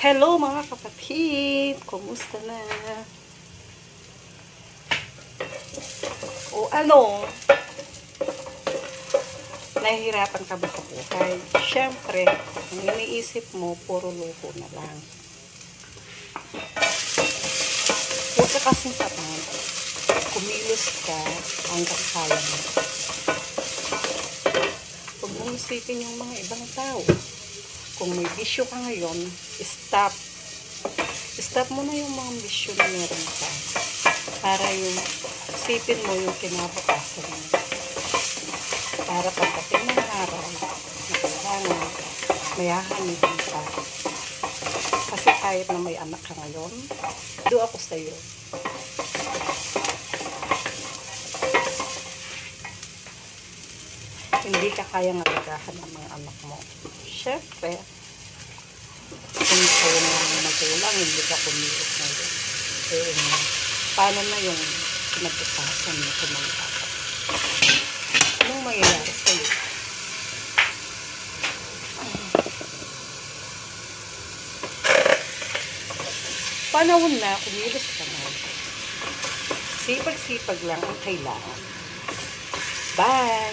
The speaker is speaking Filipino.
Hello mga kapatid! Kumusta na? O ano? Nahihirapan ka ba sa buhay? Siyempre, ang iniisip mo, puro luho na lang. Huwag ka kasing tamad. Kumilos ka hanggang kaya mo. Huwag mong isipin yung mga ibang tao. Kung may bisyo ka ngayon, stop. Stop mo na yung mga bisyo na meron ka. Para yung isipin mo yung kinabukasan mo. Para pagdating ng araw, na kailangan, mayahanipin ka. Kasi kahit na may anak ka ngayon, do ako sa'yo. Hindi ka kayang alagahan ng mga anak mo. Siyempre, ang magulang, hindi ka kumilos ngayon. Eh, paano na yung pinagbukasan mo sa mga bata? Anong mangyayari sa'yo? Panahon na, kumilos ka na. Sipag-sipag lang ang kailangan. Bye!